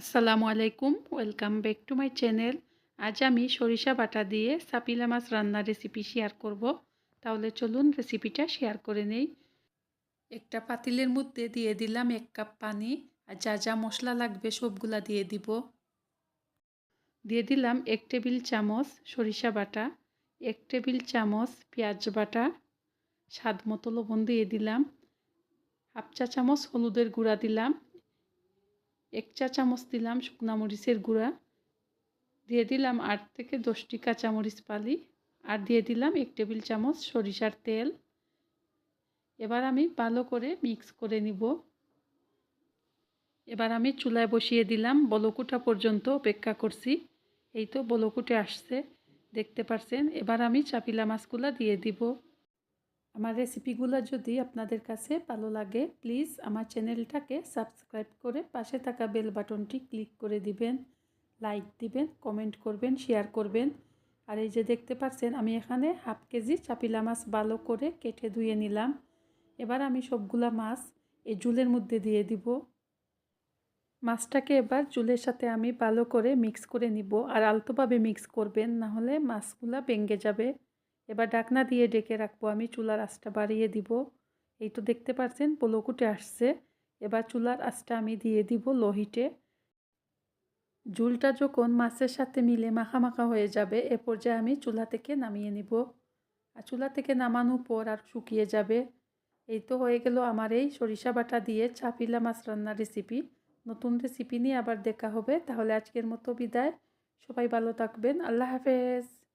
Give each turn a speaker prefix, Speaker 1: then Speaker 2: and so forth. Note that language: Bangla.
Speaker 1: আসসালামু আলাইকুম, welcome back to my channel. আজ আমি সরিষা বাটা দিয়ে সাপিলা মাছ রান্নার রেসিপি শেয়ার করব। তাহলে চলুন রেসিপিটা শেয়ার করে নেই। একটা পাতিলের মধ্যে দিয়ে দিলাম এক কাপ পানি, আর যা যা মশলা লাগবে সবগুলা দিয়ে দিব। দিয়ে দিলাম এক টেবিল চামচ সরিষা বাটা, এক টেবিল চামচ পেঁয়াজ বাটা, স্বাদ মতো লবণ দিয়ে দিলাম। হাফ চা চামচ হলুদের গুঁড়া দিলাম এক চা চামচ দিলাম শুকনা মরিচের গুঁড়া। দিয়ে দিলাম আট থেকে দশটি কাঁচামরিচ পালি আর দিয়ে দিলাম এক টেবিল চামচ সরিষার তেল। এবার আমি ভালো করে মিক্স করে নিব। এবার আমি চুলায় বসিয়ে দিলাম বলকুটা পর্যন্ত অপেক্ষা করছি। এই তো বলকুটে আসছে, দেখতে পারছেন? এবার আমি চাপিলা মাছগুলা দিয়ে দিব। আমার রেসিপিগুলো যদি আপনাদের কাছে ভালো লাগে প্লিজ আমার চ্যানেলটাকে সাবস্ক্রাইব করে পাশে থাকা বেল বাটনটি ক্লিক করে দিবেন লাইক দিবেন কমেন্ট করবেন শেয়ার করবেন। আর এই যে দেখতে পাচ্ছেন, আমি এখানে হাফ কেজি চাপিলা মাছ ভালো করে কেটে ধুয়ে নিলাম। এবার আমি সবগুলা মাছ এই জুলের মধ্যে দিয়ে দিব। মাছটাকে এবার জুলের সাথে আমি ভালো করে মিক্স করে নিব। আর আলতোভাবে মিক্স করবেন না হলে মাছগুলা ভেঙে যাবে। এবার ডাকনা দিয়ে ডেকে রাখব আমি, চুলার আঁচটা বাড়িয়ে দিব। এই তো দেখতে পাচ্ছেন পোলকুটে আসছে। এবার চুলার আঁচটা আমি দিয়ে দিব লোহিটে ঝুলটা যখন মাছের সাথে মিলে মাখা মাখা হয়ে যাবে, এ পর্যায়ে আমি চুলা থেকে নামিয়ে নিব। আর চুলা থেকে নামানোর পর আর শুকিয়ে যাবে। এই তো হয়ে গেল আমার এই সরিষা বাটা দিয়ে চাপিলা মাছ রান্নার রেসিপি নতুন রেসিপি নিয়ে আবার দেখা হবে। তাহলে আজকের মতো বিদায়। সবাই ভালো থাকবেন। আল্লাহ হাফেজ।